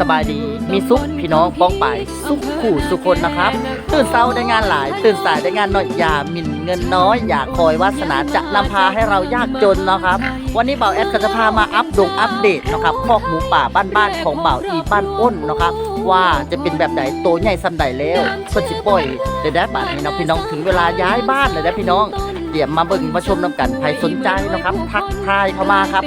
สบายดี มีซุปพี่น้องป้องไปสุขขู่สุขคนนะครับ ตื่นเช้าได้งานหลาย ตื่นสายได้งานน้อยอย่าหมิ่นเงินน้อย อย่าคอยวาสนาจะนำพาให้เรายากจนนะครับ วันนี้เบ่าแอดก็จะพามาอัปดงอัปเดตนะครับคอกหมูป่าบ้านๆของเบ่าอีบ้านอ้นนะครับ ว่าจะเป็นแบบไหนโตใหญ่สันใดแล้วเพื่อสิปล่อยเดี๋ยวได้บาทนี้เนาะพี่น้องถึงเวลาย้ายบ้านเลยนะพี่น้อง เตรียมมาเบิ่งมาชมน้ำกันใครสนใจนะครับ ทักทายเข้ามาครับ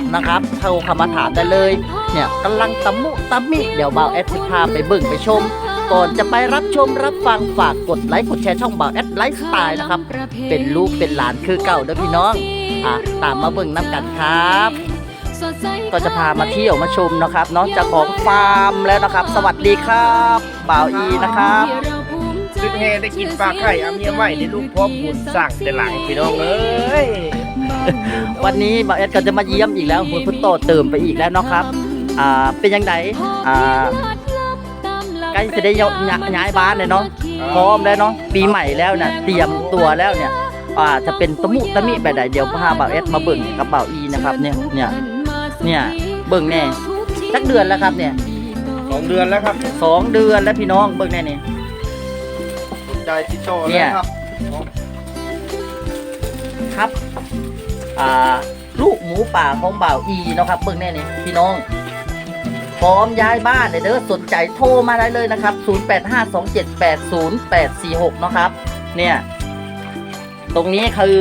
0852780846 นะครับโทรเข้ามาถามได้เลย เนี่ยกำลังตะมุตะมิ เดี๋ยวบ่าวแอดสิพาไปเบิ่งไปชม ก่อนจะไปรับชมรับฟังฝากกดไลค์กดแชร์ช่องบ่าวแอดไลฟ์สไตล์นะครับ เป็นลูกเป็นหลานคือเก่าเด้อพี่น้องอะตามมาเบิ่งน้ำกันครับก็จะพามาเที่ยวมาชมนะครับนาะเจ้าของฟาร์มแล้วนะครับ สวัสดีครับ บ่าวอีนะครับ ซึ่งเฮได้กินปลาไข่อาเมียไว้ในลูกพ่อบุญสั่งแต่หลังพี่น้องเอ้ยวันนี้บ่าวแอดก็จะมาเยี่ยมอีกแล้วหุ่นพุทโตเติมไปอีกแล้วเนาะครับอ่าเป็นยังไงอ่าใกล้จะได้ย้ายย้ายบ้านเลยเนาะพร้อมแล้วเนาะปีใหม่แล้วเนี่ยเตรียมตัวแล้วเนี่ยอ่าจะเป็นตะมุตะมิแบบใดเดี๋ยวพาบ่าวแอดมาเบิ่งกับบ่าวอีนะครับเนี่ยเนี่ยเนี่ยเบิ่งแน่สักเดือนแล้วครับเนี่ยสองเดือนแล้วครับสองเดือนแล้วพี่น้องเบิ่งแน่นี่ สนใจติดต่อเนี่เลยยครับครับ อ่า ลูกหมูป่าของบ่าวอีเนาะครับเบิ่งแน่นี่พี่น้อง พร้อมย้ายบ้านเลยเด้อสนใจโทรมาได้เลยนะครับ 0852780846นะครับ เนี่ย ตรงนี้คือ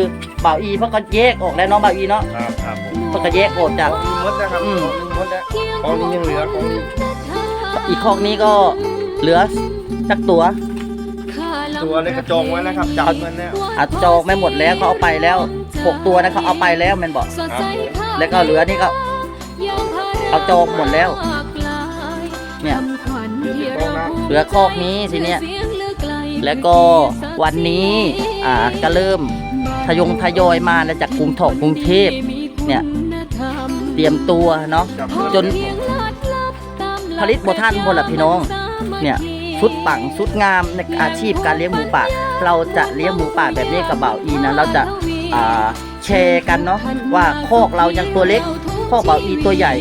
บ่าวอีเพิ่งก็แยกออกแล้วเนาะบ่าวอีเนาะครับครับผมเพิ่งก็แยกออกจากของนี้หมดนะครับอืมของนี้หมดแล้วของนี้ยังเหลือของนี้อีกคอกนี้ก็เหลือจักตัว ตัวเลยกระจองไว้แล้วครับจับเงินแล้วอาจองไม่หมดแล้วเขาเอาไปแล้วหกตัวนะเขาเอาไปแล้วแมันบอกแล้วก็เหลือนี่ก็ เอาจองหมดแล้ว เนี่ยเหลือคอกนี้ทีเนี้ยแล้วก็วันนี้อ่าก็เริ่มทยงทยอยมาแล้วจากกรุงทองกรุงเทพเนี่ยเตรียมตัวเนาะจับเงิจนผลิตบ่ทันพนละพี่น้อง เนี่ย ชุดปังชุดงามในอาชีพการเลี้ยงหมูป่า เราจะเลี้ยงหมูป่าแบบนี้กับเบ่าอีนะเราจะาแชร์กันเนาะว่าคอกเรายังตัวเล็กคอกบ่าอีตัวใหญ่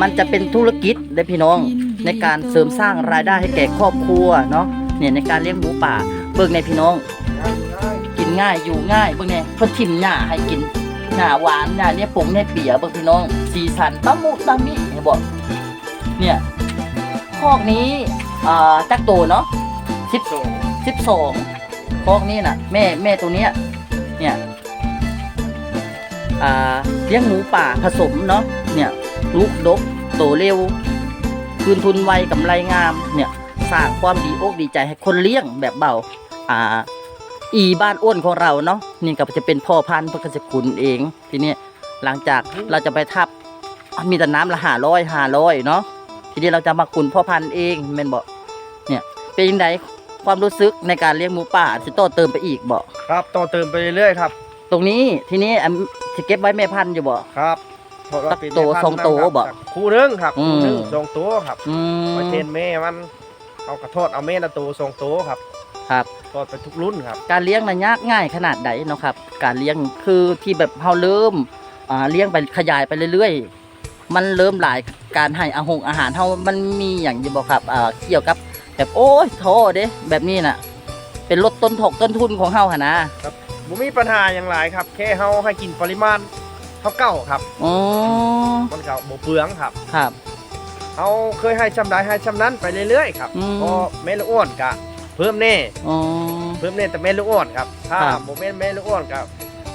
มันจะเป็นธุรกิจเลยพี่น้องในการเสริมสร้างรายได้ให้แก่ครอบครัวเนาะเนี่ยในการเลี้ยงหมูป่าเบิ่งในพี่น้อง กินง่ายอยู่ง่ายเบิ่งเนี่ยเพิ่นทิมหญ้าให้กินหญ้าหวานหญ้าเนี่ยปงเนี่ยเปียเบิ่งพี่น้อง สีสันตะมุตะมิเห็นบ่เนี่ยคอกนี้ อ่าจักโตเนาะสิบส่งสิบสองคอกนี้น่ะ แม่แม่ตัวเนี้ยเนี่ยอ่าเลี้ยงหมูป่าผสมเนาะเนี่ยลูกดกโตเร็ว คืนทุนไวกำไรงามเนี่ยสร้างความดีอกดีใจให้คนเลี้ยงแบบเบาอ่าอีบ้านอ้วนของเราเนาะนี่ก็จะเป็นพ่อพันธุ์เพื่อจะขุนเอง ทีนี้หลังจากเราจะไปทับมีแต่น้ำละห้าร้อยห้าร้อยเนาะ ทีนี้เราจะมาขุนพ่อพันธุ์เองแม่นบอกเนี่ยเป็นยังไงความรู้สึกในการเลี้ยงหมูป่าสิโตเติมไปอีกบอกครับต่อเติมไปเรื่อยๆครับ ตรงนี้ทีนี้อันจะเก็บไว้แม่พันธุ์อยู่บ่ ครับเพราะว่าเป็นสักโตแม่พันธุ์สองโตนะครับบ่คู่หนึงครับอืม คู่หนึงสองตัวครับอืม มาเทนแม่มันเอากระโทษเอาแม่ละตัวสองตัวครับครับ ทอดไปทุกรุ่นครับ การเลี้ยงมันยากง่ายขนาดไหนเนาะครับ การเลี้ยงคือที่แบบเฮาเริ่มอ่าเลี้ยงไปขยายไปเรื่อยๆ มันเริ่มหลายการให้อาหงอาหารเฮามันมีอย่างอยู่บ่ครับอ่าเกี่ยวกับ แบบโอ้ยโทษเด้แบบนี้น่ะ เป็นลดต้นถกต้นทุนของเฮาหนนะบ่มีปัญหาอย่างไรครับ แค่เฮาให้กินปริมาณเท่าเก่าครับอ๋อมันก็บ่เปลืองครับครับเฮาเคยให้ชำใดให้ชำนั้นไปเรื่อยๆครับอืมพอแม่ลูกอ้วนก็เพิ่มแน่อ๋อเพิ่มแน่แต่แม่ลูกอ้วนครับ ถ้าครับบ่แม่นแม่ลูกอ้วนก็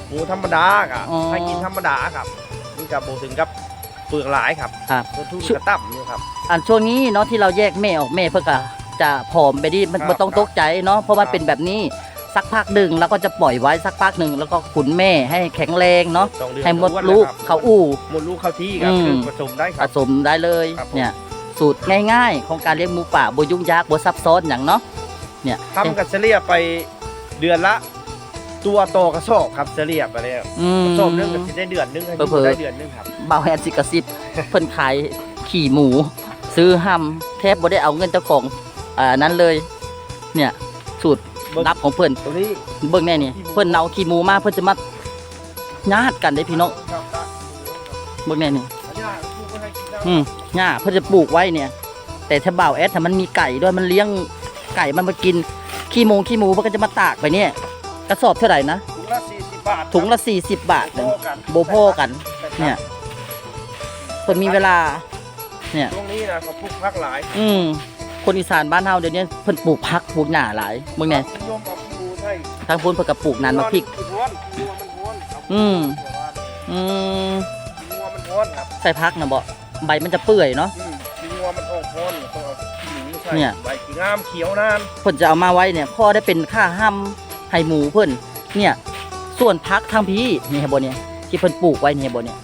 หมูธรรมดาก็อ๋อให้กินธรรมดาครับมันก็บ่ถึงกับเป ลืองหลายครับครับ ต้นทุนชุก็ต่ำอยู่ครับ อันช่วงนี้เนาะที่เราแยกแม่ออกแม่เพื่อก็จะผอมไปดิมันครับบ่ต้องตกใจเนาะเพราะมันครับเป็นแบบนี้สักพักหนึ่งแล้วก็จะปล่อยไว้สักพักหนึ่งแล้วก็ขุนแม่ให้แข็งแรงเนาะสองเดือนให้มดอ้วนลูกแวครับเขาอู้ หมดลูกเข้าที่ครับอืม คือผสมได้คผรับ สมได้เลยครับผม เนี่ยสูตรง่ายๆ ของการเลี้ยงหมูป่าบ่ยุ่งยากบ่ซับซ้อนอย่างเนาะเนี่ย ทำกันเฉลี่ยไปเดือนละ ตัวโตกระสอบครับเฉลี่ยไปแล้วอืม กระสอบหนึงก็สิได้เดือนหนึงให้เผลอๆ ได้เดือนหนึงครับเบาแฮนสิกระซิบเพิ่นขายขี่หมู ซื้อห้ำแทบบ่ได้เอาเงินเจ้าของอ่านั้นเลย เนี่ย สูตรลับของเพิ่นตัวนี้เบิ่งแน่นี่เพิ่นเอาขี้หมูมาเพิ่นจะมาญาติกันได้พี่น้องครับเบิ่งแน่นี่ อันนี้ปลูกไว้ให้กินแล้ว อืมหญ้าเพื่อจะปลูกไว้เนี่ย แต่ถ้าบ่าวแอดถ้ามันมีไก่ด้วยมันเลี้ยงไก่มันมากินขี้หมูขี้หมูมันก็จะมาตากไปเนี่ยก ระสอบเท่าไหร่นะ ถุงละสี่สิบบาทถุงละสี่สิบบาทโบเลยกันโบโพกัน เนี่ยเพิ่นมีเวลา เนี่ย ตรงนี้นะเขาปลูกพักหลายอืมคนอีสานบ้านเฮาเดี๋ยวนี้เพิ่นปลูกผักปลูกหญ้าหลายมึงเนี่ยนิยมเอาปลูกให้ทางพุ่นเพิ่นก็ปลูกนานมาพริกม้วนงัวมันม้วนครับอืม อืมงัวมันม้วนครับใส่พักนะบ่ใบมันจะเปื่อยเนาะ อืมงัวมันออกม้วนต้องเอาขี้หนูใส่เนี่ย ใบขี้งามเขียวนาน เพิ่นจะเอามาไว้เนี่ยพ่อได้เป็นค่าห้ำ ให้หมูเพิ่นเนี่ย ส่วนพักทางพี่นี่เห็นบ่เนี่ยที่เพิ่นปลูกไว้นี่เห็นบ่เนี่ย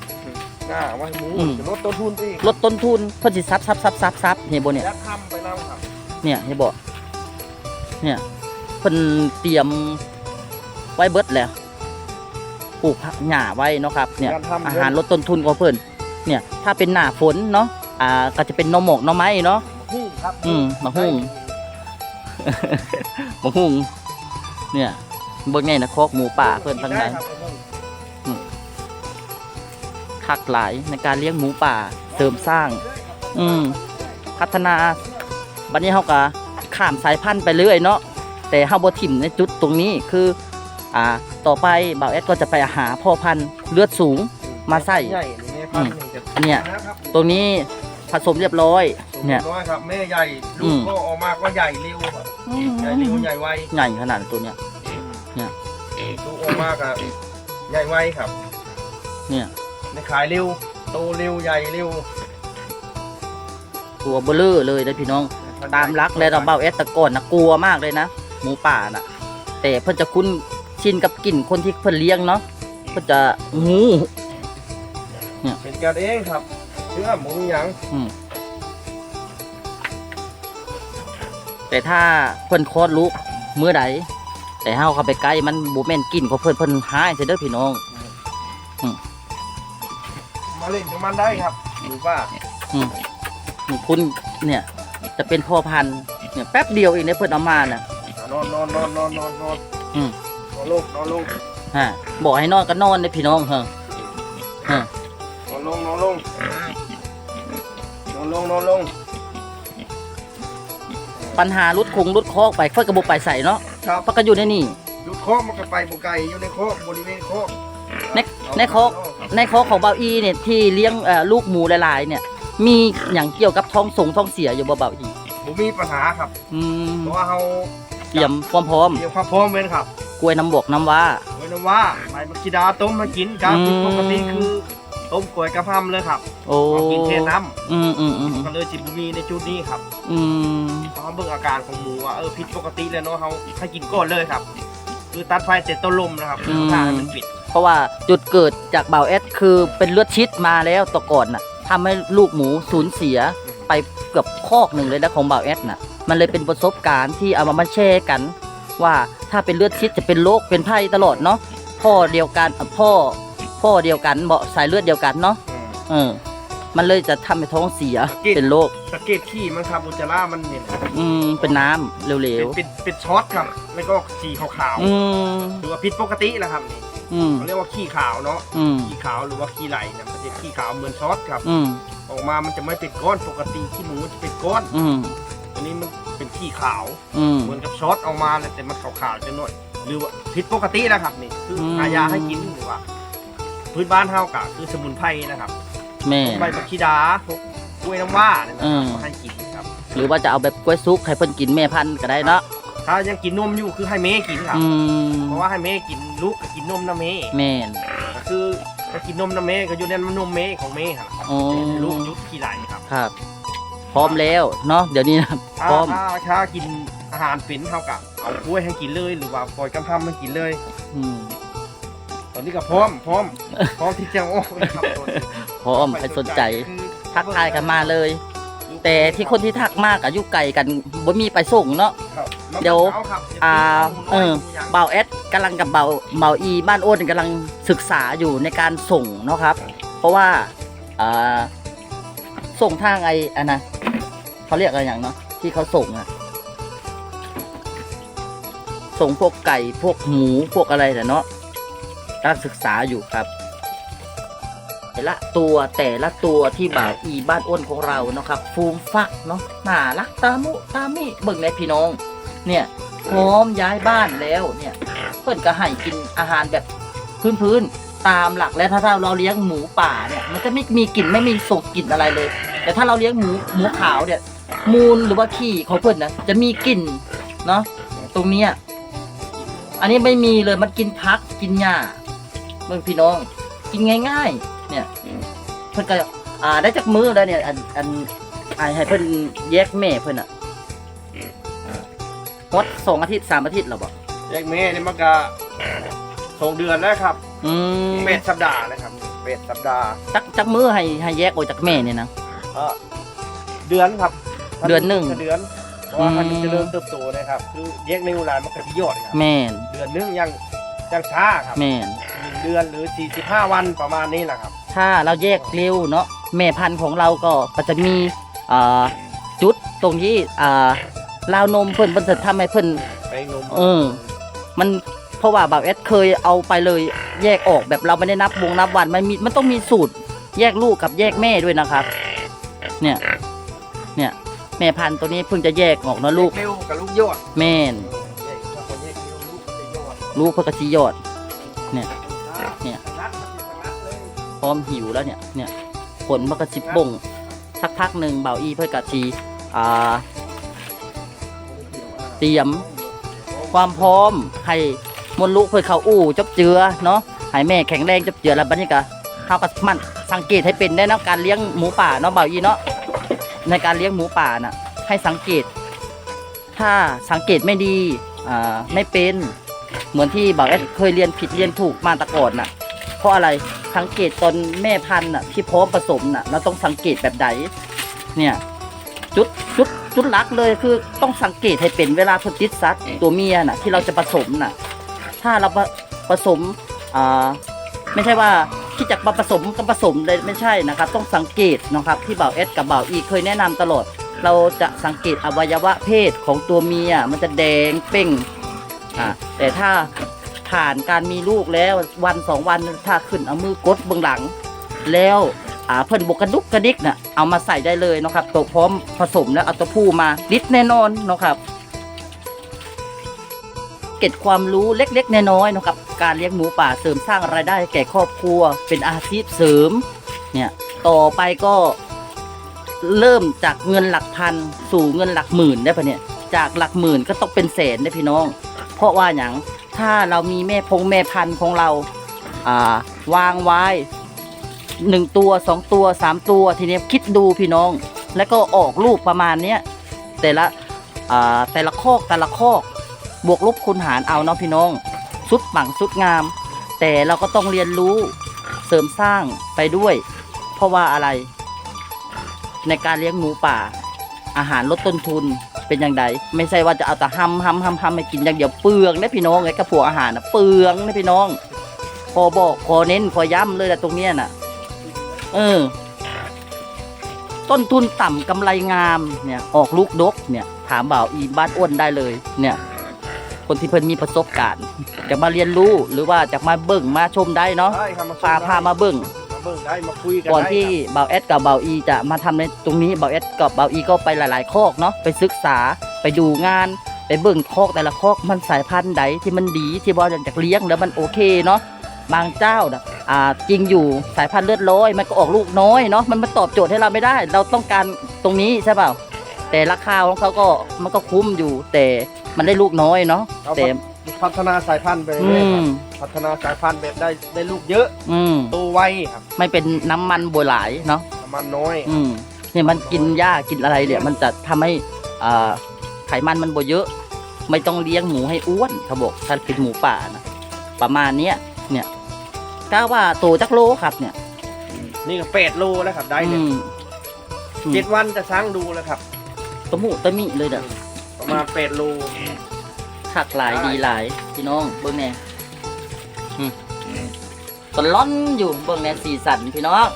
หน้าไว้หมูอืม จะลดต้นทุนไปอีกลดต้นทุนเพิ่นสิซับซับซับซับซับเห็นบ่เนี่ยยัดทำไปแล้วครับเนี่ยเห็นบ่เนี่ยเพิ่นเตรียมไว้เบิดแล้วปลูกผักหญ้าไว้เนาะครับ เนี่ย การทำอาหารลดต้นทุนของเพิ่นเนี่ย ถ้าเป็นหน้าฝนเนาะอ่าก็จะเป็นหนอหมอกหนอไม้เนาะ หุ้งครับอืมมะฮุ่งมะฮุ่ง เนี่ยเบิ่งแน่นะคอกหมูป่าเพิ่นทั้งนั้นครับมะฮุ่งคักหลายในการเลี้ยงหมูป่าเสริมสร้าง อืมพัฒนาบัดนี้เฮาก็ข้ามสายพันธุ์ไปเรื่อยเนาะแต่เฮาบ่ถิ่มในจุดตรงนี้คือ อ่า ต่อไปบ่าวแอดก็จะไปหาพ่อพันธุ์เลือดสูงมาใส่ใหญ่นี่แม่พันธุ์หนึ่งจะเนี่ยนะครับตรงนี้ผสมเรียบร้อย เนี่ยน้อยครับแม่ใหญ่ลูอืกมก็ออกมาก็ใหญ่เร็วครับ ใหญ่เร็วใหญ่ไวใหญ่ขนาดตัวเนี้ยลูกออกมาก็ใหญ่ไวครับ เนี่ยในขายเร็วโตเร็วใหญ่เร็วตัวเบลอเลยนะพี่น้อง ตามรักและเราเบาเอสตะก่อนนะกลัวมากเลยนะหมูป่าน่ะ แต่เพิ่นจะคุ้นชินกับกลิ่นคนที่เพิ่นเลี้ยงเนาะเพิ่นจะงูเป็นกันเองครับเชื่อหมูยังอืม แต่ถ้าเพิ่นคลอดลูกเมื่อใดแต่เฮาเข้าไปใกล้มันบ่แม่นกลิ่นของเพิ่นเพิ่นหายเสียเด้อพี่น้องมาเล่นกับมันได้ครับหมูป่าอืมคุณเนี่ย จะเป็นพ่อพันธุ์เนี่ยแป๊บเดียวเองเนี่ยเพิ่นเอามาน่ะอะนอนนอนนอนนอนนอนนอนอืมนอนลงนอนลงฮะบอกให้นอนก็นอนเด้อพี่น้องเฮะฮะนอนลงนอนลงนอนลงนอนลง ปัญหารุดคงรุดคอกไปเพิ่นก็บ่ไปใส่เนาะครับเพิ่นก็อยู่ในนี่ลูกโคกมันก็ไปบุไก่อยู่ในโคกบริเวณโคกในในคอกในคอกของเบาอีเนี่ยที่เลี้ยงเอ่อลูกหมูหลายๆเนี่ย มีอย่างเกี่ยวกับท้องสงท้องเสียอยู่บ่เบาอีผมมีปัญหาครับ อืมเพราะว่าเขาเตรียมความพร้อมเตรียมความพร้อมไว้นะครับกล้วยน้ำบวกน้ำว้าไว้นะว่าใบมักชิดาต้มมากินการกินอืมปกติคือ ต้มกล้วยกระเพราเลยครับโอ้เอากินแค่น้อืมอืมอืมำก็เลยจิบุมีในจุดนี้ครับอืมเพราะเขาเบิ่งอาการของหมูว่าเออผิดปกติแล้วเนาะเขาให้กินก่อนเลยครับ คือตัดไฟเสร็จต้นลมนะครับคือถ้าให้มันปิด เพราะว่าจุดเกิดจากเบาเอสคือเป็นเลือดชิดมาแล้วต่อก่อนน่ะทำให้ลูกหมูสูญเสียไปเกือบคอกหนึ่งเลยนะของเบาเอสน่ะ มันเลยเป็นประสบการณ์ที่เอามามาแชร์กัน ว่าถ้าเป็นเลือดชิดจะเป็นโรคเป็นไพ่ตลอดเนาะพ่อเดียวกันอะพ่อ พ่อเดียวกันเบาสายเลือดเดียวกันเนาะเออ มันเลยจะทำให้ท้องเสียกิน เป็นโรคสังเกตขี้มันครับอุจจาระมันเนี่ยอืมเป็นน้ำเหลเป็นวเป็นเป็นช็อตครับ แล้วก็สีขาวๆอืมๆหรือว่าผิดปกตินะครับนี่อืมเขาเรียกว่าขี้ขาวเนาะอืมขี้ขาวหรือว่าขี้ไหลเนี่ยมันจะขี้ขาวเหมือนช็อตครับ อืมออกมามันจะไม่เป็นก้อนปกติขี้หมูมันจะเป็นก้อนอืมอันนี้มันเป็นขี้ขาว อืม เหมือนกับช็อตออกมาเลยแต่มันขาวๆจะหน่อยหรือว่าผิดปกตินะครับนี่คืออม หายาให้กินหรือว่า พื้นบ้านเฮากะคือสมุนไพรนะครับแม่ ใบผักชีดาพวกกล้วยน้ำว้าเนี่ยนะอืครับมก็ให้กินครับ หรือว่าจะเอาแบบกล้วยซุกให้เพิ่นกินแม่พันธุ์ก็ได้เนาะถ้ายังกินนมอยู่คือให้เมกินครับอืมเพราะว่าให้เมกินลูกก็กินนมน้ำเมแม่น ก็คือถ้ากินนมน้ำเมก็อยู่ในนมเมของเมครับอ๋อแต่ลูกยุดขี้ไหลครับครับ พร้อมแล้วเนาะเดี๋ยวนี้นะถ้าพร้อมถ้าถ้ากินอาหารเป็นเท่ากับเอากล้วยให้กินเลยหรือว่าปล่อยกำพัมให้กินเลย อืมต อนนี้ก็พร้อมพร้อมพร้อมที่จะโอ้ยครับตอนนี้พร้อมใครสนใจคือทักทายกันมาเลย แต่ที่คนที่ทักมากอายุไกลกันบ่มีไปส่งเนาะ ครับเดี๋ยวน้ำมะพร้ครับอ่าเออย่างเบาเอสกำลังกับเบาเบาอีบ้านโอ้นกำลังศึกษาอยู่ในการส่งเนาะครับ เพราะว่าอ่าส่งทางไออันนะเขาเรียกอะไรอย่างเนาะที่เขาส่งอะส่งพวกไก่พวกหมูพวกอะไรแต่เนาะ กำลังศึกษาอยู่ครับไปแต่ละตัวแต่ละตัวที่บ่าวอีบ้านอ้นของเราเนาะครับ ฟูมฟักเนาะน่ารักตามุตามิเบิ่งในพี่น้อง เนี่ยพร้อมย้ายบ้านแล้วเนี่ย เพิ่นก็ให้กินอาหารแบบพื้นๆตามหลักแล้วถ้าเราเลี้ยงหมูป่าเนี่ย มันจะไม่มีกลิ่นไม่มีส่งกลิ่นอะไรเลย แต่ถ้าเราเลี้ยงหมูหมูขาวเนี่ยมูลหรือว่าขี้ของเพิ่นนะจะมีกลิ่นเนาะตรงเนี้ยอันนี้ไม่มีเลยมันกินพักกินหญ้าเมืองพี่น้อง กินง่ายๆ เนี่ยเพิ่นก็อ่าได้จากมือแล้วเนี่ยอันอันไอให้เพิ่นแยกแม่เพิ่นอะฮดสองอาทิตย์สามอาทิตย์แล้วบ่แยกแม่นี่มันก็สองเดือนแล้วครับอืมเป็ดสัปดาห์นะครับเป็ดสัปดาห์จักจักมือให้ให้แยกออกจากแม่เนี่ยนะเอ่อเดือนครับ เดือนหนึ่งเดือนเพราะว่ามันอืมจะเริ่มเติบโตนะครับคือแยกในเวลามันก็ที่ยอดครับแม่นเดือนหนึงยัง ยังช้าครับแม่นหนึ่งเดือนหรือ 45 วันประมาณนี้แหละครับ ถ้าเราแยกเร็วเนาะแม่พันธุ์ของเราก็ก็จะมีอ่าจุดตรงที่อ่าราวนมเพิ่นเพิ่นจะทำให้เพิ่น ไปนมเออ มันเพราะว่าบ่าวเอสเคยเอาไปเลยแยกออกแบบเราไม่ได้นับวงนับวันมันมีมันต้องมีสูตร แยกลูกกับแยกแม่ด้วยนะครับ เนี่ย เนี่ย แม่พันธุ์ตัวนี้เพิ่งจะแยกออกนะลูก เร็วกับลูกยอด แม่นแย ลูกเพิ่งกระชี้ยอด เนี่ย เนี่ย พร้อมหิวแล้วเนี่ย เนี่ยผลมันกระสิบบ่ง สักพักหนึ่งเบาอีเพื่อกระชีอ่า เตรียม ความพร้อมให้มดลูกเพื่อเขาอู้จบเจือเนาะให้แม่แข็งแรงจบเจือแล้วบัดนี้ก็เขาก็มันสังเกตให้เป็นได้นะการเลี้ยงหมูป่าเนาะเบาอีเนาะในการเลี้ยงหมูป่าน่ะให้สังเกต ถ้าสังเกตไม่ดีอ่าไม่เป็น เหมือนที่บ่าวเอสเคยเรียนผิดเรียนถูกมาตะก่อนน่ะ เพราะอะไรสังเกตตอนแม่พันธุ์น่ะที่พร้อมผสมน่ะเราต้องสังเกตแบบใดเนี่ยจุดจุดจุดหลักเลยคือต้องสังเกตให้เป็นเวลาทนติดซัดตัวเมียน่ะที่เราจะผสมน่ะ ถ้าเราผสมอ่าไม่ใช่ว่าที่จะมาผสมก็ผสมเลยไม่ใช่นะครับ ต้องสังเกตนะครับที่บ่าวเอสกับบ่าวอีเคยแนะนำตลอด เราจะสังเกตอวัยวะเพศของตัวเมียมันจะแดงเป่ง อ่าแต่ถ้าผ่านการมีลูกแล้ววันสองวันถ้าขึ้นเอามือกดเบื้องหลัง แล้วอ่าเพิ่นบกกระดุกกระดิกน่ะเอามาใส่ได้เลยเนาะครับตัวพร้อมผสมแล้วเอาตัวผู้มาดิดแน่นอนเนาะครับ เก็บความรู้เล็กๆน้อยๆเนาะครับการเลี้ยงหมูป่าเสริมสร้างรายได้ให้แก่ครอบครัว เป็นอาชีพเสริมเนี่ยต่อไปก็เริ่มจากเงินหลักพันสู่เงินหลักหมื่นได้ปะเนี่ยจากหลักหมื่นก็ต้องเป็นแสนได้พี่น้อง เพราะว่าอย่างถ้าเรามีแม่พงแม่พันธุ์ของเราอ่าวางไว้หนึ่งตัวสองตัวสามตัวทีนี้คิดดูพี่น้อง แล้วก็ออกลูกประมาณเนี้ยแต่ละอ่าแต่ละคอกแต่ละคอก บวกลบคูณหารเอาเนาะพี่น้อง สุดปังสุดงาม แต่เราก็ต้องเรียนรู้เสริมสร้างไปด้วย เพราะว่าอะไร ในการเลี้ยงหมูป่า อาหารลดต้นทุน เป็นอย่างไรไม่ใช่ว่าจะเอาแต่ห้ำห้ำห้ำห้ำให้กินอย่างเดียวเปลืองนะพี่น้องไอ้กระพวกอาหารนะเปลืองนะพี่น้อง พอบอกพอเน้นพอย้ำเลยนะตรงเนี้ยน่ะ เออ ต้นทุนต่ำกำไรงามเนี่ย ออกลูกดกเนี่ย ถามบ่าวอีบ้านอ้วนได้เลย เนี่ย คนที่เพิ่นมีประสบการณ์จะมาเรียนรู้หรือว่าจะมาเบิ่งมาชมได้เนาะได้ครับมาพาพามาเบิ่งมา เบิ่งได้มาคุยกันก่อนได้ที่ครับเบาเอสกับเบาอีจะมาทำในตรงนี้เบาเอสกับเบาอีก็ไปหลาย ๆ คอกเนาะไปศึกษาไปดูงาน ไปเบิ่งคอกแต่ละคอกมันสายพันธุ์ใดที่มันดีที่บอลจากเลี้ยงแล้วมันโอเคเนาะบางเจ้านะอ่าจริงอยู่สายพันธุ์เลือดร้อยมันก็ออกลูกน้อยเนาะมันมาตอบโจทย์ให้เราไม่ได้ เราต้องการตรงนี้ใช่เปล่าแต่ราคาของเขาก็มันก็คุ้มอยู่ แต่มันได้ลูกน้อยเนาะเอาแต่พัฒนาสายพันธุ์ไปอืเรื่อยๆครับพัฒนาสายพันธุ์แบบได้ได้ลูกเยอะ อืม โต ไวครับไม่เป็นน้ำมันบัวหลายเนาะประมาณน้อยอืมเนี่ยมันกินหญ้ากินอะไรเนี่ยมันจะทำให้อ่าไขมันมันบ่เยอะ ไม่ต้องเลี้ยงหมูให้อ้วนเขาบอกถ้าเป็นหมูป่านะประมาณเนี้ยเนี่ยกล้าว่าโตจักโลครับเนี่ยนี่ก็แปดโลแล้วครับ ได้อืเนี่ยมอืมเจ็ดวันจะสร้างดูแล้วครับ ตะมุตะมิเลยเด้อประมาณแปดโลคักหลายดีหลายพี่น้องเบิ่งแน่อืม ตะล้อนอยู่เบิ่งแน่สีสันพี่น้อง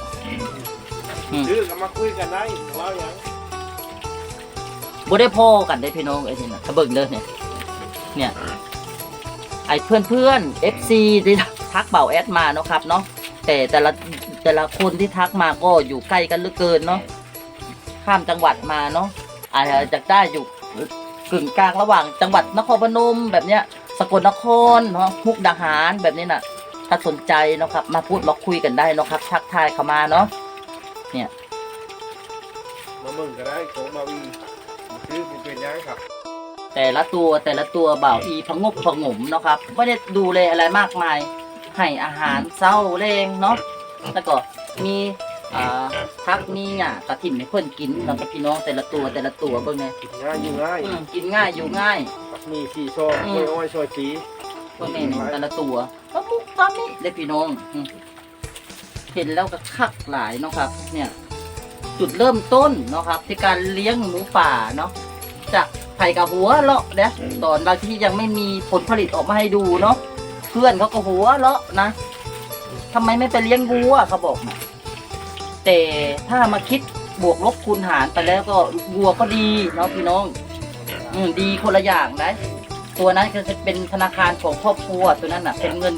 อืมดื้อก็มาคุยกันได้เล่าอย่างบ่ได้พ่อกันได้พี่น้องไอ้นี่นะถ้าเบิ่งเด้อเนี่ย เนี่ย ไอ้เพื่อนเพื่อนๆ FC ที่ทักเบาแอดมาเนาะครับเนาะแต่แต่ละแต่ละคนที่ทักมาก็อยู่ใกล้กันเหลือเกินเนาะข้ามจังหวัดมาเนาะอาจจะได้อยู่กึ่งกลางระหว่างจังหวัดนครพนมแบบเนี้ย สกลนครเนาะมุกดาหารแบบนี้น่ะ ถ้าสนใจเนาะครับ มาพูดมาคุยกันได้เนาะครับทักทายเข้ามาเนาะมาเบิ่งก็ได้ของมาวีซื้อบ่เป็นหยังครับ แต่ละตัวแต่ละตัวบ่าวอีพะงบพะงมเนาะครับไม่ได้ดูแลอะไรมากมายให้อาหารเศร้าแรงเนาะแล้วก็มีอ่าพักมีหญ้ากระถิ่นให้เพื่อนกินเนาะกับพี่น้องแต่ละตัวแต่ละตัวเบิ่งไงกินง่ายอยู่ง่ายอืมกินง่ายอยู่ง่ายมีสี่ซองอืมกล้วยอ้อยซอยสีเบิ่งนี่แต่ละตัวก็มุก ตามนี้เลยพี่น้อง เห็นแล้วก็คักหลายเนาะครับ เนี่ย จุดเริ่มต้นเนาะครับ ที่การเลี้ยงหมูป่าเนาะจากไผ่กับหัวเลาะนะตอนบางที่ยังไม่มีผลผลิตออกมาให้ดูเนาะเพื่อนเขาก็หัวเลาะนะทำไมไม่ไปเลี้ยงวัวเขาบอกนะแต่ถ้ามาคิดบวกลบคูณหารไปแล้วก็วัวก็ดีเนาะพี่น้อง อืดีคนละอย่างนะตัวนั้นก็จะเป็นธนาคารของครอบครัวตัวนั้นน่ะ เป็นเงิน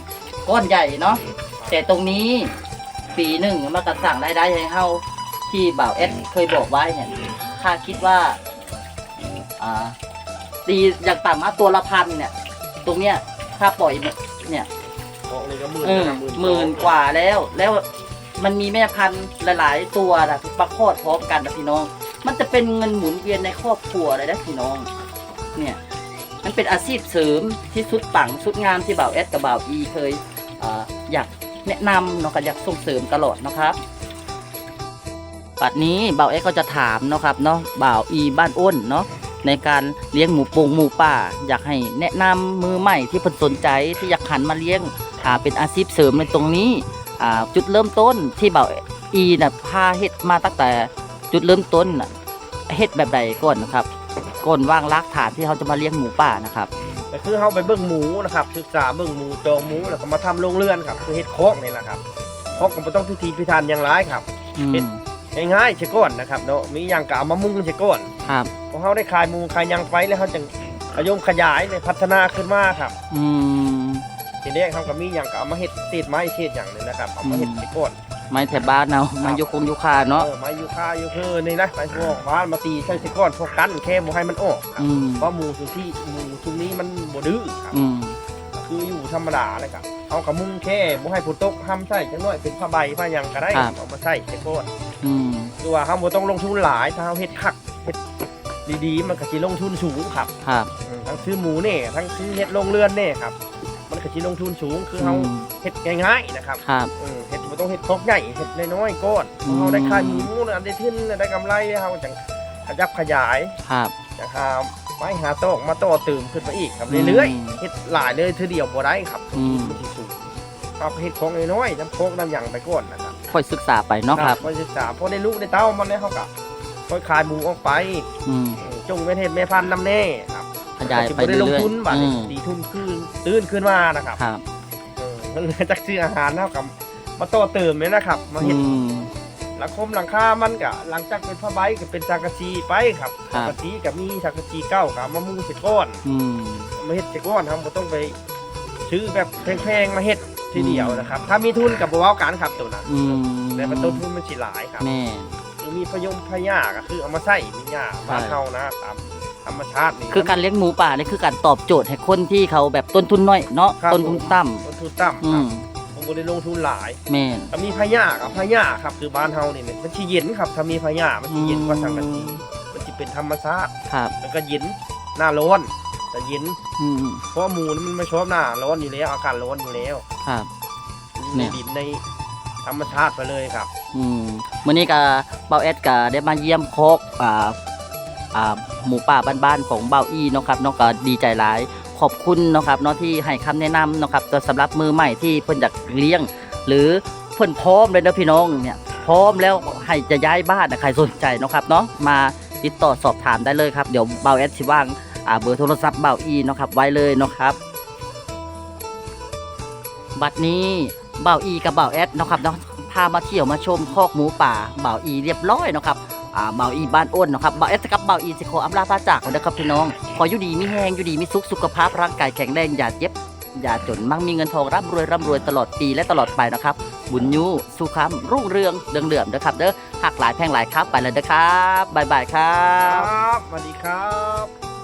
ก้อนใหญ่เนาะแต่ตรงนี้ปีหนึ่งมันก็สั่งรายได้ให้เฮาที่บ่าวเอสเคยบอกไว้เนี่ยถ้าคิดว่าอ่าดีอย่างต่ำมาตัวละพันเนี่ย ตรงเนี้ยถ้าปล่อยเนี่ยออกนี่ก็หมื่นเออนะครับหมื่นกว่าแล้ว แล้วมันมีแม่พันธุ์หลาย ๆ ตัวนะประคลอดพร้อมกันนะพี่น้อง มันจะเป็นเงินหมุนเวียนในครอบครัวเลยนะพี่น้อง เนี่ย มันเป็นอาชีพเสริมที่สุดปังสุดงามที่บ่าวแอดกับบ่าวอีเคย อยากแนะนำเนาะก็อยากส่งเสริมตลอดนะครับปัดนี้บ่าวแอดก็จะถามเนาะครับเนาะบ่าวอีบ้านอ้นเนาะในการเลี้ยงหมูปงหมูป่า อยากให้แนะนำมือใหม่ที่เพิ่นสนใจที่อยากหันมาเลี้ยงอ่าเป็นอาชีพเสริมในตรงนี้อ่าจุดเริ่มต้นที่บ่าวอีน่ะพาเฮ็ดมาตั้งแต่จุดเริ่มต้นเฮ็ดแบบใดก่อนนะครับก่อนวางรากฐานที่เขาจะมาเลี้ยงหมูป่านะครับ ก็คือเฮาไปเบิ่งหมูนะครับศึกษาเบิ่งหมูจองหมูแล้วก็มาทำโรงเรือนครับ คือเฮ็ดคอกนี่แหละครับคอกก็บ่ต้องพิธีพิธันอย่างไรครับ อืมเฮ็ดง่ายๆเช่ก่อนนะครับเนาะมีอย่างกะเอามามุ่งเช่ก่อนครับ พอเฮาได้ขายหมูขายหยังไปแล้วเฮาจึงขยมขยายในพัฒนาขึ้นมาครับ อืม ทีแรกเฮาก็มีอย่างก็เอามาเฮ็ดเศษไม้เศษอย่างหนึงนะครับเอามาเฮ็ดเช่ก่อน ไม้แถบบ้านเอาไม้ยุคงยุคาเนาะ เออไม้ยูคายูคือนี่นะไม้พวกบ้านมาตีใช่เช่ก่อนพวกกันแค่บ่ให้มันออกครับอืม เพราะหมูทุกที่หมูทุกนี้มันบ่ดื้อครับอืม คืออยู่ธรรมดาเลยครับเอากระมุงแค่บ่ให้ผู้ตกห้ามใส่จังน้อยเป็นผ้าใบผ้าหยังก็ได้เอามาใส่เช่ก่อนอืมคือว่าเฮาบ่ต้องลงทุนหลายถ้าเฮาเฮ็ดคักเฮ็ดดีๆมันก็สิลงทุนสูงครับครับ อืมทั้งซื้อหมูเนี่ยทั้งซื้อเฮ็ดโรงเรือนเนี่ยครับ มันก็สิลงทุนสูงคือเฮาอืม เฮ็ดง่ายๆนะครับครับอืมเฮ็ดบ่ต้องเฮ็ดครกใหญ่เฮ็ดน้อยๆก้อนอืม เฮาได้ค่าหมูน่ะได้ทุนได้กำไรเฮาจังขยับขยายครับจังหาไม้หาตอกมาต่อเติมขึ้นมาอีกครับเรื่อยอืมๆเฮ็ดหลายเลยเทื่อเดียวบ่ได้ครับอืมมันสิสูงเอาเฮ็ดของน้อยๆน้ำโคกน้ำหยังไปก่อนนะครับ ค่อยศึกษาไปเนาะครับพอศึกษาพอได้ลูกได้เต้ามันเนี่ยเฮาก็ค่อยขายหมูออกไปอืมอืมจงไม่เฮ็ดแม่พันธุ์นำแน่ครับขยายไปก็สิบ่ได้เรื่ลงอยทุนบัดๆอืนี้มตีทุนขึ้น ตื่นขึ้นมานะครับครับเออมันเลยจักซื้ออาหารเท่ากับมาต่อเติมเลยนะครับ มาอืเห็ดมหลังคมหลังคามันก็หลังจากเป็นผ้าใบก็เป็นสังกะสีไปครับครัสับงกะสีกับมีสังกะสีเก้ากับมามุงเสก้อน อืม มาเฮ็ดเสก้อนครับบ่ต้องไปซื้อแบบแพงๆมาเฮ็ดทีเดียวนะครับ ถ้ามีทุนกับบ่เว้ากันครับตัวนั้นอืมแต่มันต้นทุนมันสิหลายครับ แม่คือมีพยมพยาก็คือเอามาใส่มีหญ้าบ้านเฮานะตาม ธรรมชาตินี่ คือการเลี้ยงหมูป่านี่คือการตอบโจทย์ให้คนที่เขาแบบต้นทุนน้อยเนาะครับ ต้นทุนต่ต้นทุนต่ำำอืครับมผมบ่ได้ลงทุนหลายแม่น ถ้ามีพญากับพญาครับคือบ้านเฮานี่เนี่ยมันสิเย็นครับถ้ามีพญามันสิเย็นกว่าสังกะสีมันสิเป็นธรรมชาติครับแล้วก็เย็นหน้าร้อนแต่เย็นอืมเพราะหมูนี่มันไม่ชอบหน้าร้อนอยู่แล้วอากาศร้อนอยู่แล้วครับในเนี่ย ดินในธรรมชาติไปเลยครับ อืมมื้อนี้ก็เบาแอดก็ได้มาเยี่ยมโคกอ่าอ่า หมูป่าบ้านๆของเบาอีเนาะครับเนาะก็ดีใจหลาย ขอบคุณเนาะครับเนาะที่ให้คำแนะนำเนาะครับตัวสำหรับมือใหม่ที่เพิ่นอยากเลี้ยง หรือเพิ่นพร้อมเลยนะพี่น้องเนี่ยพร้อมแล้วให้จะย้ายบ้านนะใครสนใจเนาะครับเนาะมาติดต่อสอบถามได้เลยครับ เดี๋ยวเบาแอดสิว่างอ่าเบอร์โทรศัพท์เบาอีเนาะครับไว้เลยเนาะครับ บัดนี้เบาอีกับเบาแอดเนาะครับเนาะพามาเที่ยวมาชมคอกหมูป่าเบาอีเรียบร้อยเนาะครับ อ่าเมาอีบ้านอ้นนะครับเมาเอสกับเมาอีสิโคอัมลาพาจากนะครับพี่น้อง ขออยู่ดีมีแห้งอยู่ดีมีสุขสุขภาพร่างกายแข็งแรงอย่าเจ็บอย่าจนมั่งมีเงินทองร่ำรวยร่ำรวยตลอดปีและตลอดไปนะครับ บุญยูสุขำรุ่งเรืองเดืองเดือมนะครับเด้อหักหลายแพงหลายครับไปเลยนะครับบายบายครัครับสวัสดีครับ